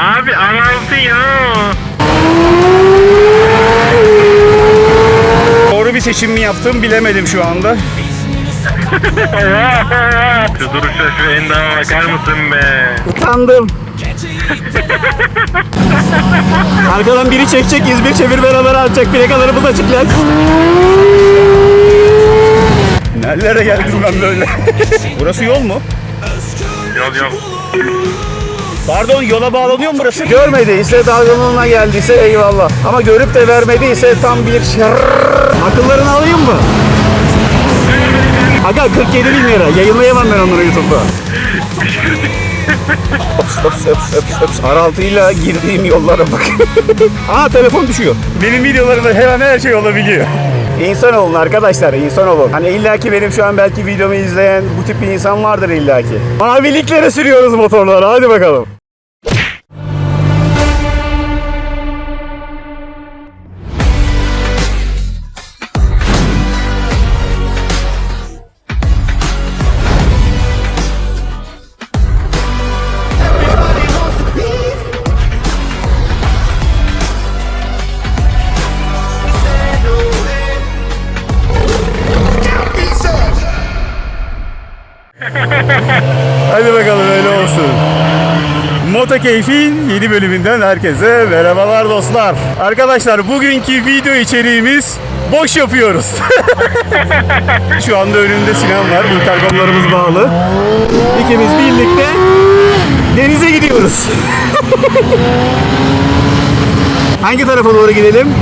Abi araltı ya. Doğru bir seçim mi yaptım bilemedim şu anda. şu duruşa şu endama bakar mısın be? Utandım. Arkadan biri çekecek, İzmir çevir beraber atacak. Plakalarımız açık lan. Nerelere geldim ben böyle? Burası yol mu? Yol yol. Pardon yola bağlanıyor mu burası? Görmediyse dalgınlığına geldiyse eyvallah. Ama görüp de vermediyse tam bir şer. Akıllarını alayım mı? Aga 47 bin lira. Yayınlayamam ben onları YouTube'da. Ops ops ops ops. Araltıyla girdiğim yollara bak. Aa telefon düşüyor. Benim videolarımda hemen her şey olabiliyor. İnsan olun arkadaşlar, insan olun. Hani illaki benim şu an belki videomu izleyen bu tip bir insan vardır illaki. Maviliklere sürüyoruz motorları, hadi bakalım. Moto Keyf'in yeni bölümünden herkese merhabalar dostlar. Arkadaşlar bugünkü video içeriğimiz boş yapıyoruz. Şu anda önümde Sinan var. Interkomlarımız bağlı. İkimiz birlikte denize gidiyoruz. Hangi tarafa doğru gidelim?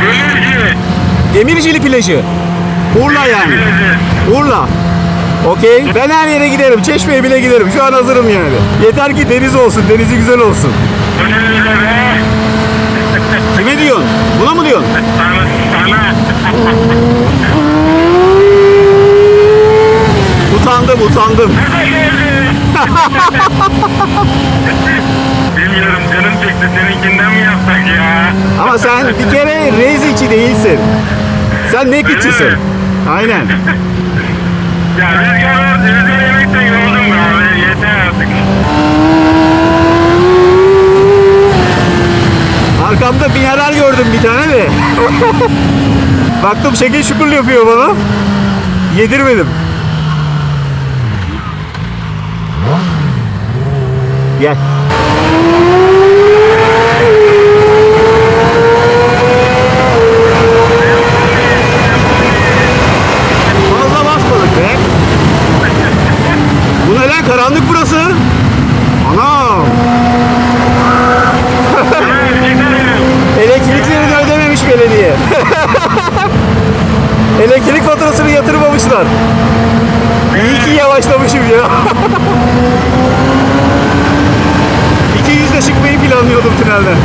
Demirci. Demircili plajı. Urla yani. Urla. Okey. Ben her yere giderim. Çeşmeye bile giderim. Şu an hazırım yani. Yeter ki deniz olsun. Denizi güzel olsun. Kime diyorsun? Buna mı diyorsun? Utandım utandım. Bilmiyorum canım çekti seninkinden mi yapsak ya? Ama sen bir kere reis içi değilsin. Sen ne içisin? Aynen. Ya rüzgar rüzgar yemekten yoruldum be abi. Yeter artık. Arkamda mineral gördüm bir tane de. Baktım şekil şukur yapıyor bana. Yedirmedim. Gel. Fazla basmadık be. Bu ne lan karanlık burası? Anam. Elektriklerini ödememiş belediye. Elektrik faturasını yatırmamışlar. İyi ki yavaşlamışım ya. 200'de çıkmayı planlıyordum tünelden.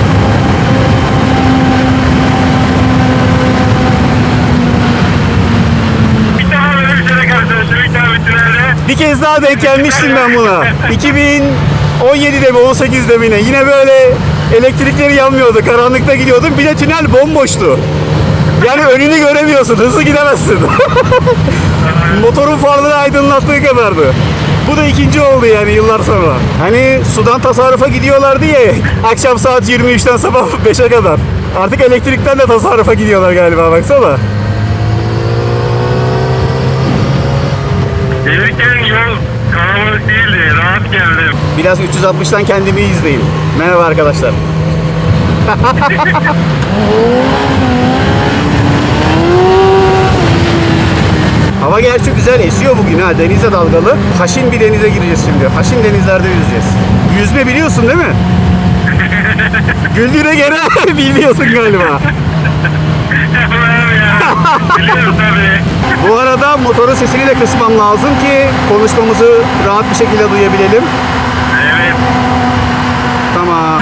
Bir daha böyle bir şeyle karşılaştım. Bir daha bir tünelde. Bir kez daha denk gelmiştim ben buna. 2017'de mi 18'de mi ne? Yine böyle elektrikleri yanmıyordu. Karanlıkta gidiyordum. Bir de tünel bomboştu. Yani önünü göremiyorsun. Hızlı gidemezsin. Motorun farları aydınlattığı kadardı. Bu da ikinci oldu yani yıllar sonra. Hani sudan tasarrufa gidiyorlardı ya akşam saat 23'ten sabah 5'e kadar. Artık elektrikten de tasarrufa gidiyorlar galiba baksana. Yol kalabalık değildi. Rahat geldim. Biraz 360'tan kendimi izleyin. Merhaba arkadaşlar. Hava gerçi güzel esiyor bugün ha denize dalgalı. Haşin bir denize gireceğiz şimdi. Haşin denizlerde yüzeceğiz. Yüzme biliyorsun değil mi? Güldüğüne göre biliyorsun galiba. Biliyorum tabii. Bu arada motorun sesini de kısmam lazım ki konuşmamızı rahat bir şekilde duyabilelim. Evet. Tamam.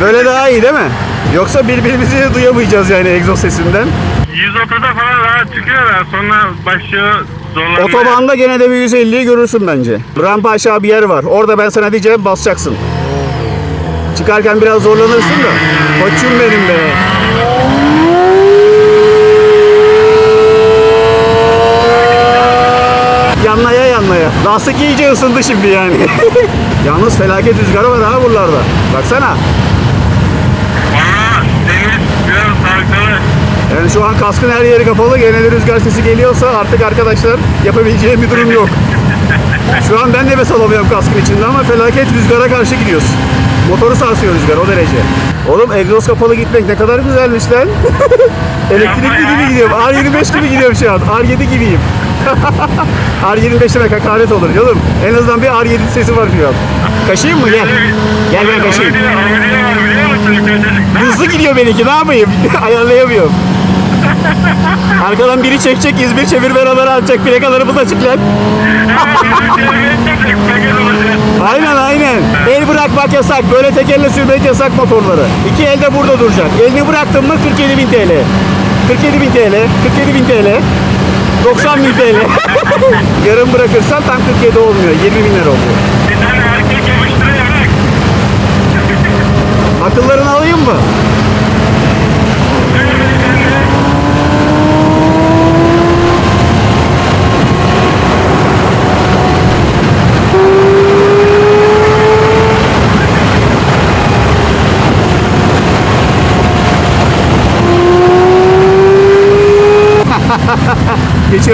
Böyle daha iyi değil mi? Yoksa birbirimizi duyamayacağız yani egzoz sesinden. 130'da falan rahat çıkıyorlar. Sonra başlıyor zorlanmaya. Otobanda gene de bir 150'yi görürsün bence. Rampa aşağı bir yer var. Orada ben sana diyeceğim basacaksın. Çıkarken biraz zorlanırsın da. Koçum benim be. Yanlaya yanlaya. Lastik iyice ısındı şimdi yani. Yalnız felaket rüzgarı var ha buralarda. Baksana. Yani şu an kaskın her yeri kapalı. Gene de rüzgar sesi geliyorsa artık arkadaşlar yapabileceğim bir durum yok. Şu an ben nefes alamıyorum kaskın içinde ama felaket rüzgara karşı gidiyoruz. Motoru sarsıyor rüzgar o derece. Oğlum egzoz kapalı gitmek ne kadar güzelmiş lan. Elektrikli gibi gidiyorum. R25 gibi gidiyorum şu an. R7 gibiyim. R25 demek hakaret olur canım. En azından bir R7 sesi var an. Kaşıyım mı? Gel. Gel ben kaşıyım. Hızlı gidiyor benimki ne yapayım? Ayarlayamıyorum. Arkadan biri çekecek, İzmir çevir beraber atacak. Plakalarımız açık lan. Aynen aynen. El bırakmak yasak. Böyle tek elle sürmek yasak motorları. İki elde burada duracak. Elini bıraktın mı 47 bin TL. 47 bin TL. 47 bin TL. 90 bin TL. Yarım bırakırsan tam 47 olmuyor. 20 bin lira oluyor. Bir tane erkek. Akıllarını alayım mı?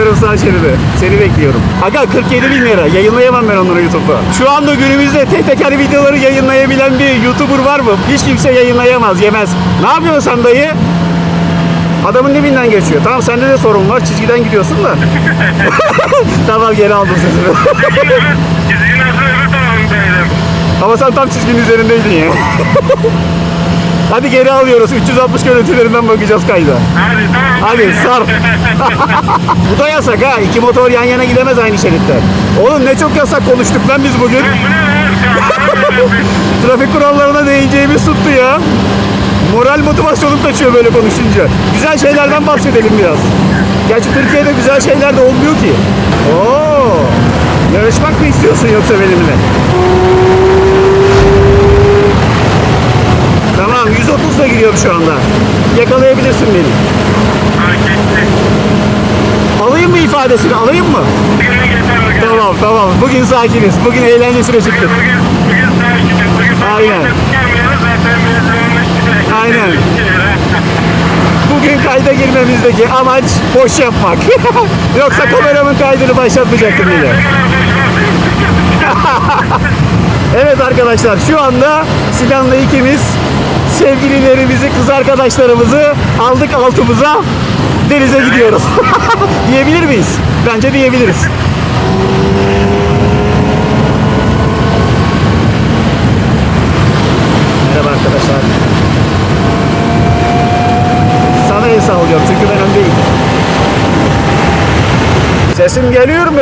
Geçiyorum sağ şeride. Seni bekliyorum. Aga 47 bin lira. Yayınlayamam ben onları YouTube'da. Şu anda günümüzde tek teker videoları yayınlayabilen bir YouTuber var mı? Hiç kimse yayınlayamaz, yemez. Ne yapıyorsun sen dayı? Adamın dibinden geçiyor. Tamam sende de sorun var. Çizgiden gidiyorsun da. tamam geri aldım sesimi. Çizgin öbür, çizgin öbür öbür tarafındaydım. Ama sen tam çizginin üzerindeydin ya. Hadi geri alıyoruz. 360 görüntülerinden bakacağız kayda. Hadi tamam. Hadi sar. Bu da yasak ha. İki motor yan yana gidemez aynı şeritte. Oğlum ne çok yasak konuştuk lan biz bugün. Trafik kurallarına değineceğimiz tuttu ya. Moral motivasyonum kaçıyor böyle konuşunca. Güzel şeylerden bahsedelim biraz. Gerçi Türkiye'de güzel şeyler de olmuyor ki. Oo. Yarışmak mı istiyorsun yoksa benimle? Tamam 130'da gidiyorum şu anda. Yakalayabilirsin beni. Alayım mı ifadesini alayım mı? Tamam tamam. Bugün sakiniz. Bugün eğlencesine çıktık. Aynen. Aynen. Bugün kayda girmemizdeki amaç boş yapmak. Yoksa kameramın kaydını başlatmayacaktım yine. Evet arkadaşlar şu anda Sinan'la ikimiz sevgililerimizi, kız arkadaşlarımızı aldık altımıza denize gidiyoruz. Diyebilir miyiz? Bence diyebiliriz. Merhaba arkadaşlar. Sana el sallıyorum çünkü ben öndeyim. Sesim geliyor mu?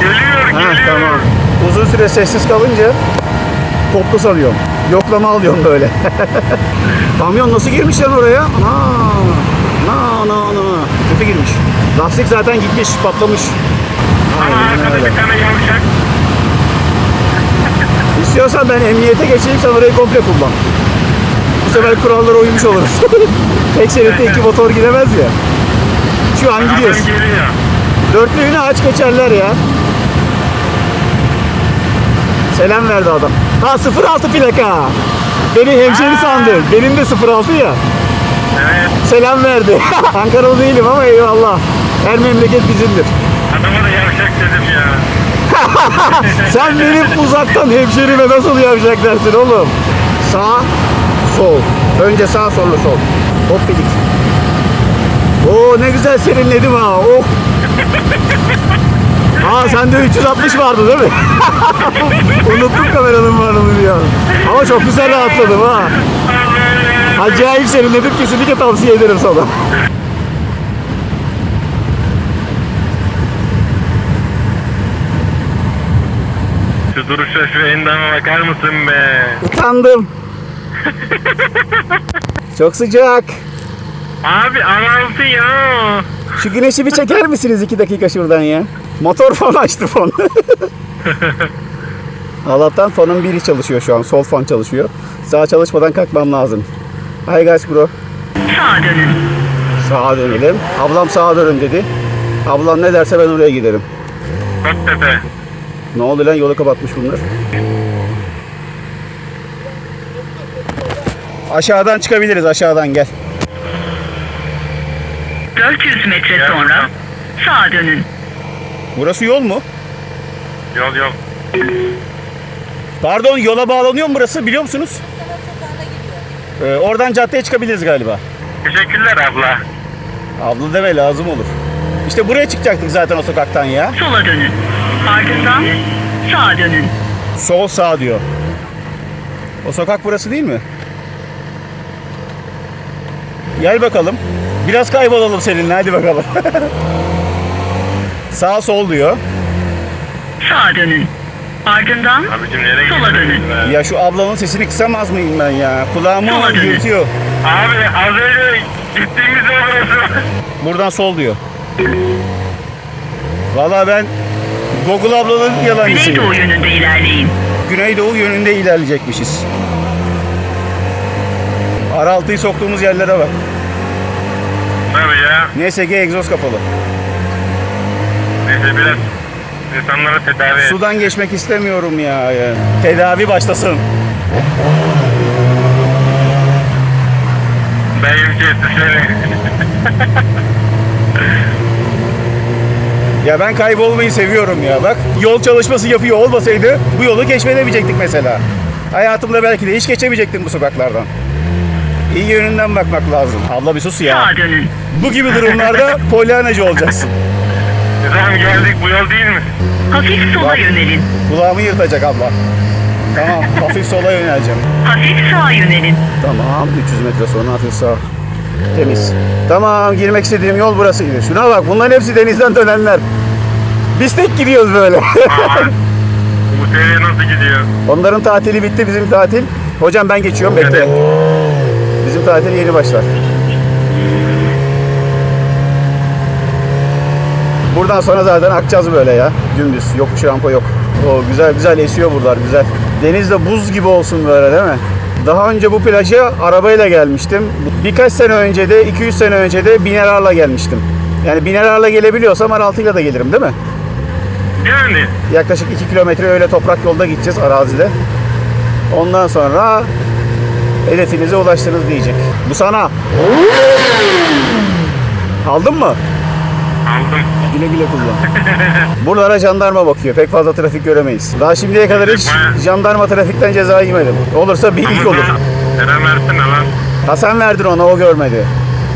Geliyor, Ha geliyor. tamam. Uzun süre sessiz kalınca koptu sanıyorum. Yoklama alıyorum böyle. Kamyon nasıl girmiş lan oraya? Ana, ana, ana, ana. Kötü girmiş. Lastik zaten gitmiş, patlamış. Aynen öyle. İstiyorsan ben emniyete geçeyim sen orayı komple kullan. Bu sefer kurallara uymuş oluruz. Tek şeritte iki motor gidemez ya. Şu an gidiyoruz. Dörtlüğünü aç geçerler ya. Selam verdi adam. Ha 06 plaka. Beni hemşeri sandı. Benim de 06 ya. Evet. Selam verdi. Ankaralı değilim ama eyvallah. Her memleket bizimdir. Adama da yavşak dedim ya. Sen benim uzaktan hemşerime nasıl yapacak dersin oğlum? Sağ, sol. Önce sağ sonra sol. Hop dedik. Oo ne güzel serinledim ha. Oh. Aa sende 360 vardı değil mi? Unuttum kameranın varlığını ya. Ama çok güzel rahatladım ha. Acayip serinledim kesinlikle tavsiye ederim sana. Şu duruşa şu endama bakar mısın be? Utandım. çok sıcak. Abi analtı ya. Şu güneşi bir çeker misiniz iki dakika şuradan ya? Motor fan açtı fon. Allah'tan fanın biri çalışıyor şu an. Sol fan çalışıyor. Sağ çalışmadan kalkmam lazım. Hi guys bro. Sağa dönün. Sağa dönelim. Ablam sağa dönün dedi. Ablam ne derse ben oraya giderim. Bak tepe. Ne oldu lan yolu kapatmış bunlar. Aşağıdan çıkabiliriz aşağıdan gel. 400 metre sonra sağa dönün. Burası yol mu? Yol yol. Pardon yola bağlanıyor mu burası biliyor musunuz? Ee, oradan caddeye çıkabiliriz galiba. Teşekkürler abla. Abla deme lazım olur. İşte buraya çıkacaktık zaten o sokaktan ya. Sola dönün. Ardından sağa dönün. Sol sağ diyor. O sokak burası değil mi? Gel bakalım. Biraz kaybolalım seninle hadi bakalım. sağ sol diyor. Sağa dönün. Ardından Abicim nereye sola gidiyorsun dönün. be? Ya şu ablanın sesini kısamaz mıyım ben ya? Kulağımı Sola dönün. yırtıyor. Abi az önce gittiğimiz yol burası. Buradan sol diyor. Valla ben Google ablanın yalancısıyım. Güneydoğu yönünde ilerleyin. Güneydoğu yönünde ilerleyecekmişiz. Araltıyı soktuğumuz yerlere bak. Tabii ya. Neyse ki egzoz kapalı. Biraz insanlara tedavi et. Sudan geçmek istemiyorum ya. ya. Tedavi başlasın. Beyim kesti şöyle. Ya ben kaybolmayı seviyorum ya. Bak yol çalışması yapıyor olmasaydı bu yolu keşfedemeyecektik mesela. Hayatımda belki de hiç geçemeyecektim bu sokaklardan. İyi yönünden bakmak lazım. Abla bir sus ya. Sağa dönün. Bu gibi durumlarda polyanacı olacaksın. Tamam geldik bu yol değil mi? Hafif sola yönelin. Kulağımı yırtacak abla. Tamam hafif sola yöneleceğim. Hafif sağa yönelin. Tamam 300 metre sonra hafif sağ. Temiz. Tamam girmek istediğim yol burasıydı. Şuna bak bunların hepsi denizden dönenler. Biz tek gidiyoruz böyle. Bu seviye nasıl gidiyor? Onların tatili bitti bizim tatil. Hocam ben geçiyorum bekle. Bizim tatil yeni başlar. Buradan sonra zaten akacağız böyle ya. Dümdüz. Yokuş rampa yok. O güzel güzel esiyor buralar güzel. Deniz de buz gibi olsun böyle değil mi? Daha önce bu plaja arabayla gelmiştim. Birkaç sene önce de 200 sene önce de binerarla gelmiştim. Yani binerarla gelebiliyorsam araltıyla da gelirim değil mi? Yani Yaklaşık 2 kilometre öyle toprak yolda gideceğiz arazide. Ondan sonra hedefinize ulaştınız diyecek. Bu sana. Aldın mı? Aldım. Güle güle kullan. Buralara jandarma bakıyor. Pek fazla trafik göremeyiz. Daha şimdiye kadar hiç jandarma trafikten ceza yemedim. Olursa bir ilk olur. Selam versene lan. Ha sen verdin ona o görmedi.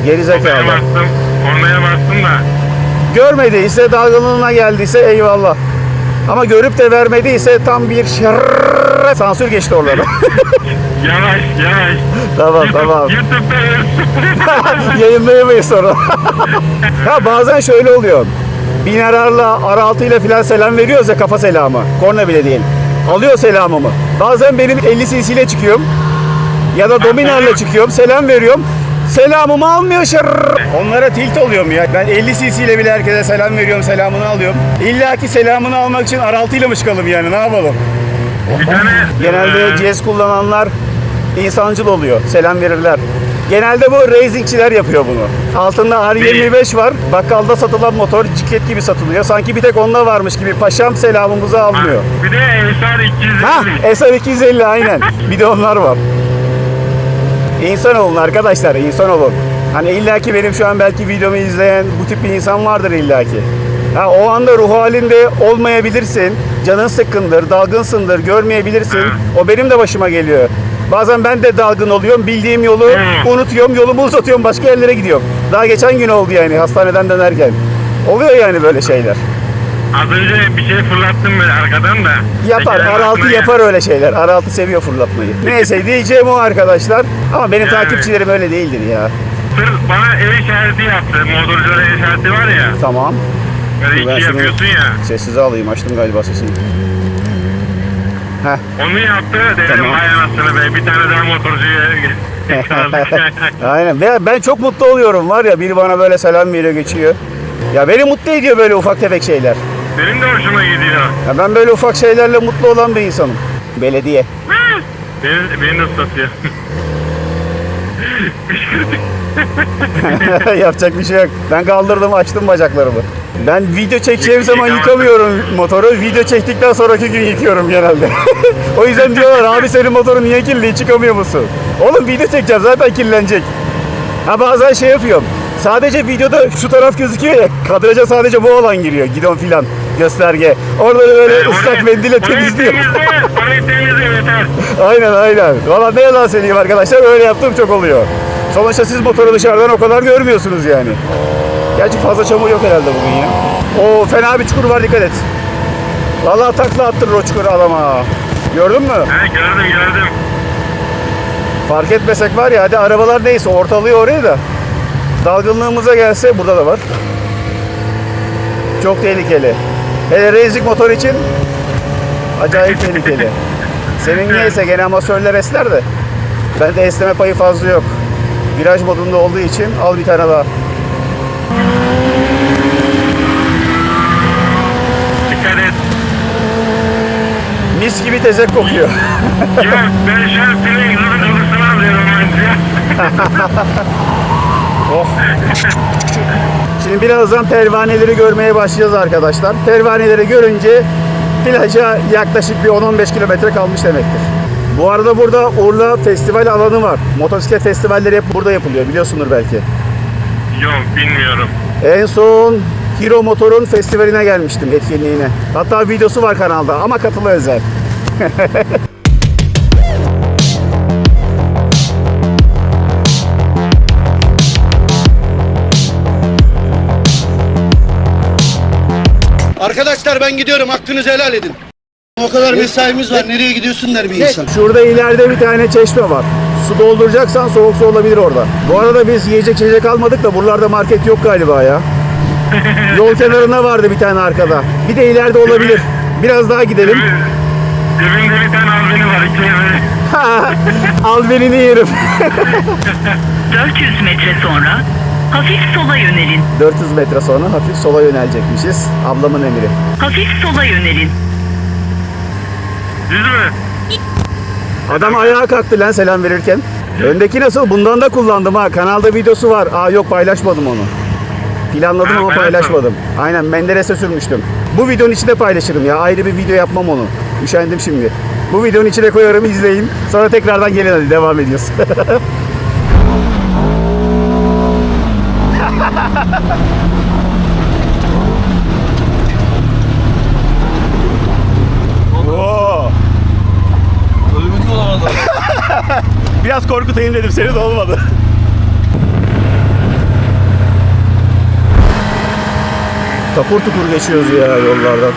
Geri Kornaya zekalı. bastım. Kornaya bastım da. Görmediyse dalgınlığına geldiyse eyvallah. Ama görüp de vermediyse tam bir şerre sansür geçti oralara. Yavaş yavaş. tamam YouTube- tamam. YouTube'da Yayınlayamayız sonra. ha bazen şöyle oluyor. Binerarla, araltıyla filan selam veriyoruz ya kafa selamı. Korna bile değil. Alıyor selamımı. Bazen benim 50 cc ile çıkıyorum. Ya da dominarla çıkıyorum. Selam veriyorum. Selamımı almıyor şer. Onlara tilt oluyorum ya. Ben 50 cc ile bile herkese selam veriyorum. Selamını alıyorum. İlla ki selamını almak için araltıyla mı çıkalım yani ne yapalım? bir tane Genelde cihaz kullananlar insancıl oluyor. Selam verirler. Genelde bu racingçiler yapıyor bunu. Altında R25 var. Bakkalda satılan motor ciket gibi satılıyor. Sanki bir tek onda varmış gibi. Paşam selamımızı almıyor. Bir de Ensar 250. Ha, SR 250 aynen. Bir de onlar var. İnsan olun arkadaşlar, insan olun. Hani illaki benim şu an belki videomu izleyen bu tip bir insan vardır illaki. Ha, o anda ruh halinde olmayabilirsin. Canın sıkkındır, dalgınsındır, görmeyebilirsin. O benim de başıma geliyor. Bazen ben de dalgın oluyorum. Bildiğim yolu Hı. unutuyorum, yolumu uzatıyorum, başka yerlere gidiyorum. Daha geçen gün oldu yani hastaneden dönerken. Oluyor yani böyle şeyler. Az önce bir şey fırlattım böyle arkadan da. Yapar, Teker Araltı yapar öyle şeyler. Araltı seviyor fırlatmayı. Neyse diyeceğim o arkadaşlar. Ama benim Yani. takipçilerim öyle değildir ya. Sırf bana el işareti yaptı. Motorculara el işareti var ya. Tamam. Böyle iki yapıyorsun ya. Sessize alayım. Açtım galiba sesini. Heh. Onu yaptı. Dedim Tamam. vay anasını be. Bir tane daha motorcuya Aynen. Ve ben çok mutlu oluyorum var ya biri bana böyle selam veriyor geçiyor. Ya beni mutlu ediyor böyle ufak tefek şeyler. Benim de hoşuma gidiyor. Ya ben böyle ufak şeylerle mutlu olan bir insanım. Belediye. Beni, beni ıslatıyor. Yapacak bir şey yok. Ben kaldırdım açtım bacaklarımı. Ben video çekeceğim zaman yıkamıyorum motoru. Video çektikten sonraki gün yıkıyorum genelde. o yüzden diyorlar abi senin motorun niye kirli çıkamıyor musun? Oğlum video çekeceğim zaten kirlenecek. Ha bazen şey yapıyorum. Sadece videoda şu taraf gözüküyor ya. Kadraja sadece bu olan giriyor. Gidon filan gösterge. Orada böyle ıslak mendille temizliyorum. Orayı temizle yeter. aynen aynen. Valla ne yalan söyleyeyim arkadaşlar öyle yaptığım çok oluyor. Sonuçta siz motoru dışarıdan o kadar görmüyorsunuz yani. Gerçi fazla çamur yok herhalde bugün ya. O fena bir çukur var dikkat et. Valla takla attırır o çukuru adama. Gördün mü? He gördüm gördüm. Fark etmesek var ya hadi arabalar neyse ortalıyor orayı da. Dalgınlığımıza gelse burada da var. Çok tehlikeli. Hele racing motor için acayip tehlikeli. Senin niyeyse gene amatörler esler de. Bende esneme payı fazla yok. Viraj modunda olduğu için al bir tane daha. Dikkat et. Mis gibi tezek kokuyor. Yok ben senin hızlı hızlısını alıyorum önce. Oh. Şimdi birazdan pervaneleri görmeye başlayacağız arkadaşlar. Pervaneleri görünce plaja yaklaşık bir 10-15 kilometre kalmış demektir. Bu arada burada Urla Festival alanı var. Motosiklet festivalleri hep burada yapılıyor biliyorsundur belki. Yok bilmiyorum. En son Hero Motor'un festivaline gelmiştim etkinliğine. Hatta videosu var kanalda ama katılı özel. Arkadaşlar ben gidiyorum hakkınızı helal edin. O kadar mesaimiz var nereye gidiyorsun der bir insan. Şurada ileride bir tane çeşme var. Su dolduracaksan soğuk su olabilir orada. Bu arada biz yiyecek içecek almadık da buralarda market yok galiba ya. Yol kenarında vardı bir tane arkada. Bir de ileride olabilir. Biraz daha gidelim. Cebimde bir tane albeni var iki evi. Al benini yerim. 400 metre sonra hafif sola yönelin. 400 metre sonra hafif sola yönelecekmişiz. Ablamın emri. Hafif sola yönelin. Düz mü? Adam ayağa kalktı lan selam verirken. Öndeki nasıl? Bundan da kullandım ha. Kanalda videosu var. Aa yok paylaşmadım onu. Planladım Ha, ama paylaşmadım. Aynen Menderes'e sürmüştüm. Bu videonun içinde paylaşırım ya. Ayrı bir video yapmam onu. Üşendim şimdi. Bu videonun içine koyarım izleyin. Sonra tekrardan gelin hadi devam ediyoruz. Korkutayım dedim seni de olmadı. Tapur tukur geçiyoruz ya yollardan.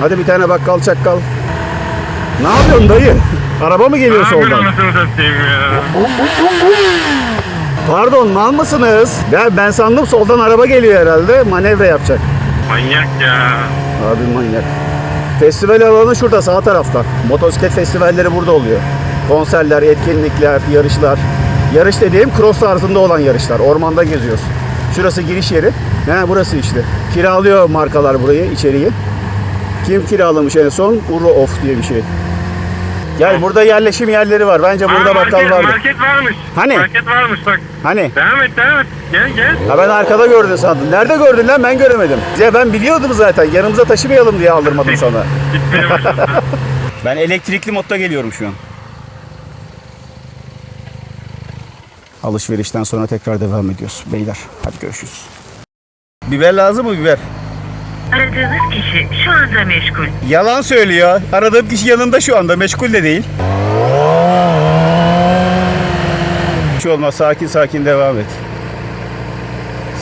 Hadi bir tane bakkal çakkal. Ne yapıyorsun dayı? Araba mı geliyor soldan? Pardon mal mısınız? Ya ben sandım soldan araba geliyor herhalde. Manevra yapacak. Manyak ya. Abi manyak. Festival alanı şurada sağ tarafta. Motosiklet festivalleri burada oluyor. Konserler, etkinlikler, yarışlar. Yarış dediğim cross tarzında olan yarışlar. Ormanda geziyorsun. Şurası giriş yeri. He burası işte. Kiralıyor markalar burayı, içeriği. Kim kiralamış en son? Uro Off diye bir şey. Gel burada yerleşim yerleri var. Bence burada Aa, bakkal market, vardır. market varmış. Hani? Market varmış bak. Hani? Devam et devam et. Gel gel. Ha ben arkada gördün sandım. Nerede gördün lan? Ben göremedim. Ya ben biliyordum zaten. Yanımıza taşımayalım diye aldırmadım sana. Ben elektrikli modda geliyorum şu an. Alışverişten sonra tekrar devam ediyoruz beyler. Hadi görüşürüz. Biber lazım mı biber? Aradığınız kişi şu anda meşgul. Yalan söylüyor. Aradığım kişi yanında şu anda. Meşgul de değil. Hiç şey olmaz. Sakin sakin devam et.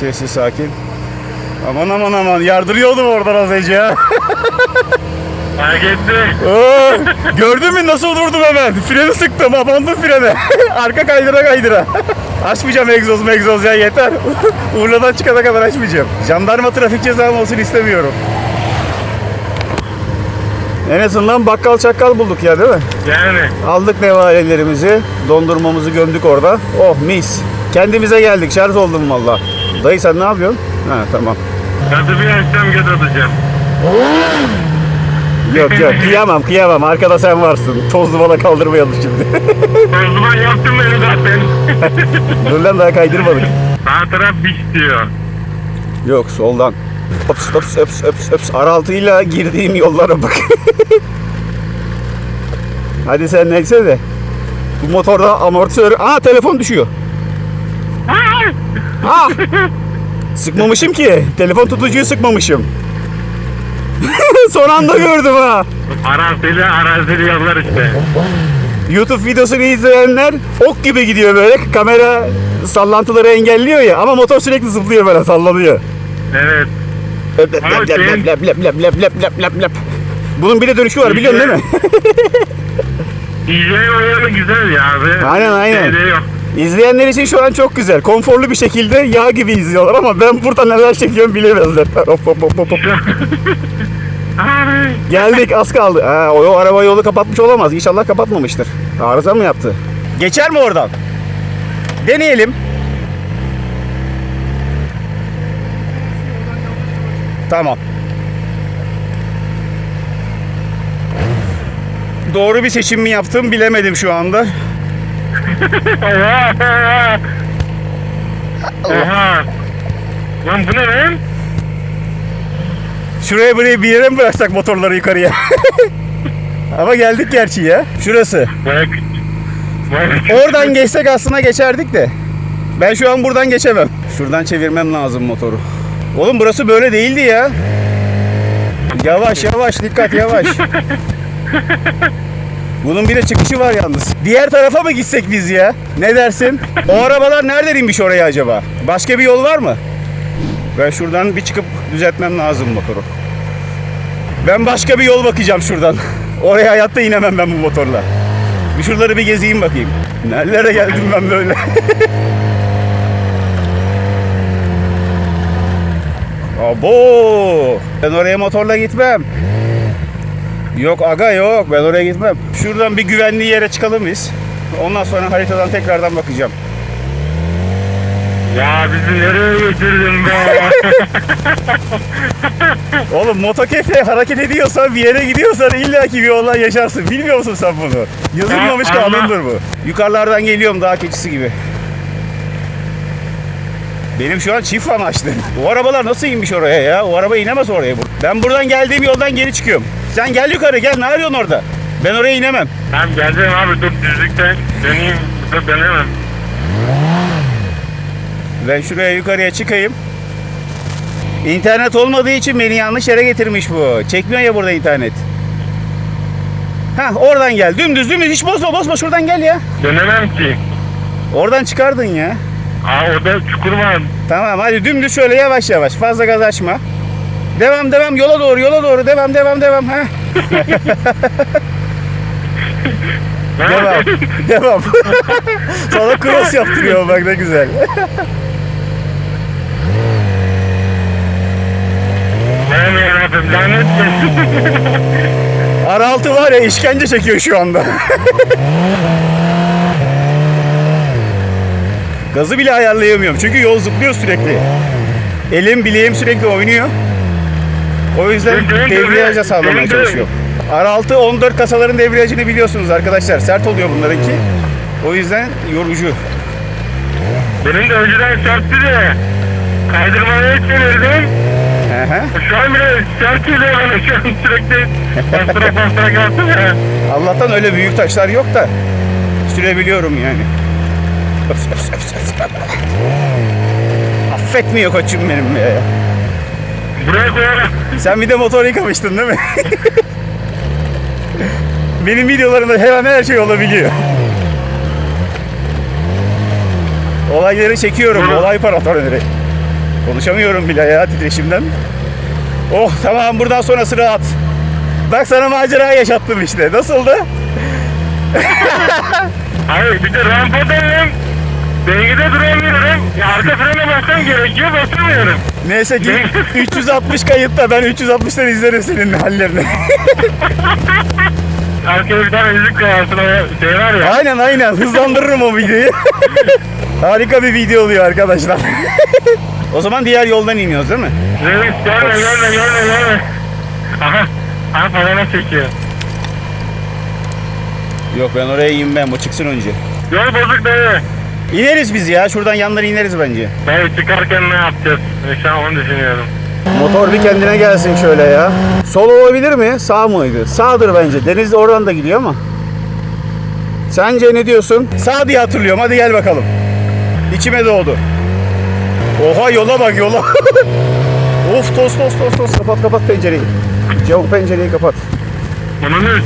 Sessiz sakin. Aman aman aman. Yardırıyordum oradan az önce Oo, gördün mü nasıl durdum hemen? Freni sıktım, abandım frene. Arka kaydıra kaydıra. Açmayacağım egzoz megzoz ya yeter. Urla'dan çıkana kadar açmayacağım. Jandarma trafik cezam olsun istemiyorum. En azından bakkal çakkal bulduk ya değil mi? Yani. Aldık nevalelerimizi, dondurmamızı gömdük orada. Oh mis. Kendimize geldik, şarj oldum valla. Dayı sen ne yapıyorsun? Ha tamam. Katı bir açsam göt atacağım. Yok yok kıyamam kıyamam. Arkada sen varsın. Tozlu bana kaldırmayalım şimdi. O zaman yaptın beni zaten. Dur lan daha kaydırmadık. Sağ taraf biç diyor. Yok soldan. Ops ops ops ops ops. Araltıyla girdiğim yollara bak. Hadi sen neyse de. Bu motorda amortisör... Aa telefon düşüyor. Aa! Sıkmamışım ki. Telefon tutucuyu sıkmamışım. Son anda gördüm ha. Arazili arazili yollar işte. YouTube videosunu izleyenler ok gibi gidiyor böyle. Kamera sallantıları engelliyor ya ama motor sürekli zıplıyor böyle sallanıyor. Evet. Lep, lep, lep, lep, lep, lep, lep, lep, lep, lep, lep, lep. Bunun bir de dönüşü var biliyorsun değil mi? DJ oyunu güzel ya abi. Aynen, aynen. İzleyenler için şu an çok güzel. Konforlu bir şekilde yağ gibi izliyorlar ama ben burada neler çekiyorum bilemezler. Hop hop hop hop hop. Geldik az kaldı. Ha, o, o araba yolu kapatmış olamaz. İnşallah kapatmamıştır. Arıza mı yaptı? Geçer mi oradan? Deneyelim. Tamam. Doğru bir seçim mi yaptım bilemedim şu anda. Oha. Oha. Lan bu ne lan? Şuraya buraya bir yere mi bıraksak motorları yukarıya? Ama geldik gerçi ya. Şurası. Bak. Bak. Oradan geçsek aslında geçerdik de. Ben şu an buradan geçemem. Şuradan çevirmem lazım motoru. Oğlum burası böyle değildi ya. Yavaş yavaş dikkat yavaş. Bunun bir de çıkışı var yalnız. Diğer tarafa mı gitsek biz ya? Ne dersin? O arabalar nereden inmiş oraya acaba? Başka bir yol var mı? Ben şuradan bir çıkıp düzeltmem lazım motoru. Ben başka bir yol bakacağım şuradan. Oraya hayatta inemem ben bu motorla. Bir şuraları bir gezeyim bakayım. Nerelere geldim ben böyle? Abo! Ben oraya motorla gitmem. Yok aga yok ben oraya gitmem. Şuradan bir güvenli yere çıkalım biz. Ondan sonra haritadan tekrardan bakacağım. Ya bizi nereye getirdin be? Oğlum motokefle hareket ediyorsan bir yere gidiyorsan illaki bir olay yaşarsın. Bilmiyor musun sen bunu? Yazılmamış Ha, ama- kanundur bu. Yukarılardan geliyorum dağ keçisi gibi. Benim şu an çift fan açtı. O arabalar nasıl inmiş oraya ya? O araba inemez oraya. Ben buradan geldiğim yoldan geri çıkıyorum. Sen gel yukarı gel. Ne arıyorsun orada? Ben oraya inemem. Tamam geleceğim abi dur düzlükten döneyim. Dur dönemem. Ben şuraya yukarıya çıkayım. İnternet olmadığı için beni yanlış yere getirmiş bu. Çekmiyor ya burada internet. Hah oradan gel. Dümdüz dümdüz hiç bozma bozma şuradan gel ya. Dönemem ki. Oradan çıkardın ya. Aa orada çukur var. Tamam hadi dümdüz şöyle yavaş yavaş. Fazla gaz açma. Devam devam yola doğru yola doğru devam devam devam. Heh. Devam. devam. Sana cross yaptırıyor bak ne güzel. Aman yarabbim lanet olsun. Araltı var ya işkence çekiyor şu anda. Gazı bile ayarlayamıyorum çünkü yol zıplıyor sürekli. Elim bileğim sürekli oynuyor. O yüzden Benim de- debriyaja sağlamaya çalışıyorum. R6 14 kasaların debriyajını biliyorsunuz arkadaşlar. Sert oluyor bunlarınki. O yüzden yorucu. Benim de önceden sertti de. Kaydırmaya çevirdim. Hı hı. Şu an bile sert geliyor bana. Şu an sürekli bastıra bastıra geldim ya. Allah'tan öyle büyük taşlar yok da sürebiliyorum yani. Affetmiyor koçum benim ya. Buraya koyarak. Sen bir de motor yıkamıştın değil mi? Benim videolarımda hemen her şey olabiliyor. Olayları çekiyorum, Bunu- olay paratörleri. Konuşamıyorum bile ya titreşimden. Oh tamam buradan sonrası rahat. Bak sana macera yaşattım işte. Nasıldı? Hayır bir de rampadayım. Dengede duramıyorum. Arka frene basmam gerekiyor basamıyorum. Neyse ki 360 kayıtta ben 360'tan izlerim senin hallerini. Arkaya bir tane müzik koyarsın o şey var ya. aynen aynen hızlandırırım o videoyu. Harika bir video oluyor arkadaşlar. o zaman diğer yoldan iniyoruz değil mi? Evet gelme gelme gelme gelme. Aha Ha falana çekiyor. Yok ben oraya inmem o çıksın önce. Yol bozuk dayı. İneriz biz ya şuradan yandan ineriz bence. Dayı çıkarken ne yapacağız? Ben Şu an onu düşünüyorum. Motor bir kendine gelsin şöyle ya. Sol olabilir mi? Sağ mıydı? Sağdır bence. Deniz oradan da gidiyor ama. Sence ne diyorsun? Sağ diye hatırlıyorum. Hadi gel bakalım. İçime doğdu. Oha yola bak yola. of toz toz toz toz. Kapat kapat pencereyi. Çabuk pencereyi kapat. Üst.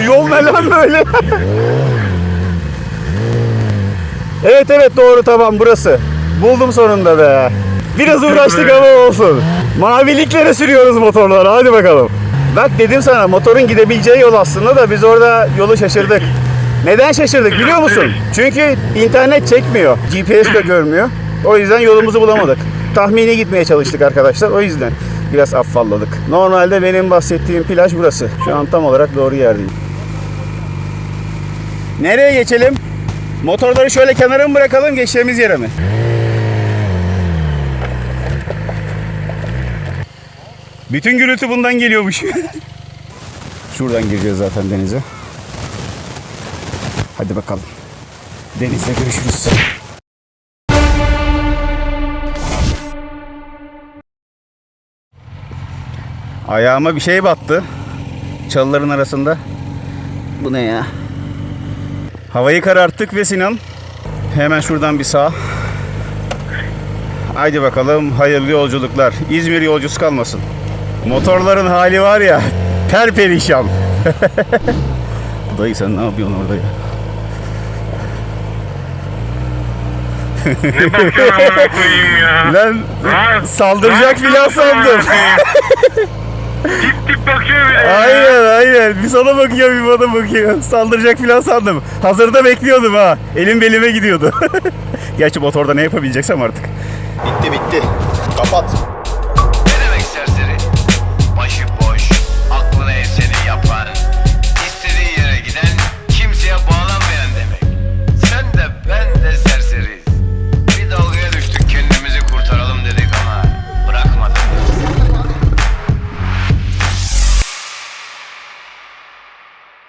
Bu yol ne lan böyle? evet evet doğru tamam burası. Buldum sonunda be. Biraz uğraştık ama olsun. Maviliklere sürüyoruz motorları hadi bakalım. Bak dedim sana motorun gidebileceği yol aslında da biz orada yolu şaşırdık. Neden şaşırdık biliyor musun? Çünkü internet çekmiyor. GPS de görmüyor. O yüzden yolumuzu bulamadık. Tahmini gitmeye çalıştık arkadaşlar. O yüzden biraz affalladık. Normalde benim bahsettiğim plaj burası. Şu an tam olarak doğru yerdeyim. Nereye geçelim? Motorları şöyle kenara mı bırakalım geçeceğimiz yere mi? Bütün gürültü bundan geliyormuş. Şuradan gireceğiz zaten denize. Hadi bakalım. Denizde görüşürüz. Ayağıma bir şey battı. Çalıların arasında. Bu ne ya? Havayı kararttık ve Sinan hemen şuradan bir sağ. Haydi bakalım hayırlı yolculuklar. İzmir yolcusu kalmasın. Motorların hali var ya perperişan. Dayı sen ne yapıyorsun orada ya? Ne bakıyorsun ya. Lan saldıracak lan, filan sandım. Tip tip bakıyor ya. Aynen aynen. Bir sana bakıyor bir bana bakıyor. Saldıracak filan sandım. Hazırda bekliyordum ha. Elim belime gidiyordu. Gerçi motorda ne yapabileceksem artık. Bitti bitti. Kapat.